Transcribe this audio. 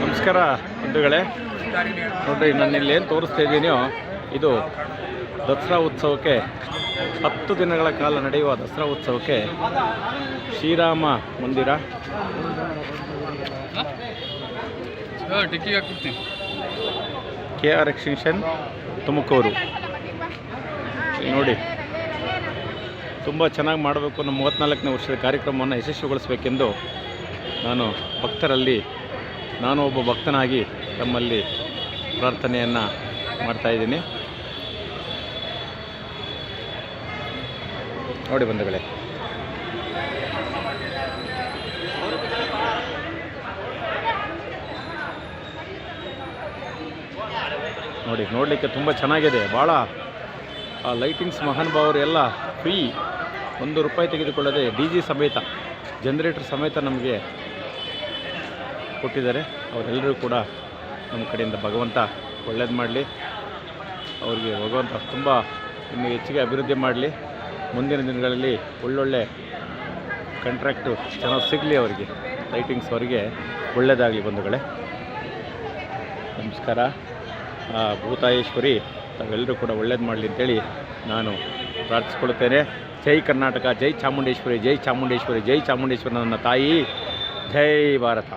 ನಮಸ್ಕಾರ ಬಂಧುಗಳೇ. ನೋಡ್ರಿ ನಾನು ಇಲ್ಲಿ ಏನು ತೋರಿಸ್ತಾ ಇದ್ದೀನೋ ಇದು ದಸರಾ ಉತ್ಸವಕ್ಕೆ ಹತ್ತು ದಿನಗಳ ಕಾಲ ನಡೆಯುವ ದಸರಾ ಉತ್ಸವಕ್ಕೆ Srirama Mandira. K R extension Tumakuru. ನೋಡಿ ತುಂಬ ಚೆನ್ನಾಗಿ ಮಾಡಬೇಕು. ನಮ್ಮ ಮೂವತ್ತ್ನಾಲ್ಕನೇ ವರ್ಷದ ಕಾರ್ಯಕ್ರಮವನ್ನು ಯಶಸ್ವಿಗೊಳಿಸಬೇಕೆಂದು ನಾನು ಭಕ್ತರಲ್ಲಿ, ನಾನು ಒಬ್ಬ ಭಕ್ತನಾಗಿ ತಮ್ಮಲ್ಲಿ ಪ್ರಾರ್ಥನೆಯನ್ನು ಮಾಡ್ತಾಯಿದ್ದೀನಿ ನೋಡಿ ಬಂಧುಗಳೇ. ನೋಡಿ, ನೋಡಲಿಕ್ಕೆ ತುಂಬ ಚೆನ್ನಾಗಿದೆ. ಭಾಳ ಆ ಲೈಟಿಂಗ್ಸ್ ಮಹಾನುಭಾವರು ಎಲ್ಲ ಫ್ರೀ ಒಂದು ರೂಪಾಯಿ ತೆಗೆದುಕೊಳ್ಳದೆ ಡಿ ಜಿ ಸಮೇತ ಜನ್ರೇಟರ್ ಸಮೇತ ನಮಗೆ ಕೊಟ್ಟಿದ್ದಾರೆ. ಅವರೆಲ್ಲರೂ ಕೂಡ ನಮ್ಮ ಕಡೆಯಿಂದ ಭಗವಂತ ಒಳ್ಳೇದು ಮಾಡಲಿ. ಅವರಿಗೆ ಭಗವಂತ ತುಂಬ ಇನ್ನು ಹೆಚ್ಚಿಗೆ ಅಭಿವೃದ್ಧಿ ಮಾಡಲಿ. ಮುಂದಿನ ದಿನಗಳಲ್ಲಿ ಒಳ್ಳೊಳ್ಳೆ ಕಾಂಟ್ರಾಕ್ಟು ಚೆನ್ನಾಗಿ ಸಿಗಲಿ ಅವರಿಗೆ. ಲೈಟಿಂಗ್ಸ್ ಅವರಿಗೆ ಒಳ್ಳೆಯದಾಗಲಿ ಬಂಧುಗಳೇ. ನಮಸ್ಕಾರ. ಭೂತಾಯೇಶ್ವರಿ, ತಾವೆಲ್ಲರೂ ಕೂಡ ಒಳ್ಳೇದು ಮಾಡಲಿ ಅಂತೇಳಿ ನಾನು ಪ್ರಾರ್ಥಿಸ್ಕೊಳ್ತೇನೆ ಜೈ ಕರ್ನಾಟಕ, ಜೈ ಚಾಮುಂಡೇಶ್ವರಿ ಜೈ ಚಾಮುಂಡೇಶ್ವರಿ ಜೈ ಚಾಮುಂಡೇಶ್ವರಿ ನನ್ನ ತಾಯಿ. ಜೈ ಭಾರತ.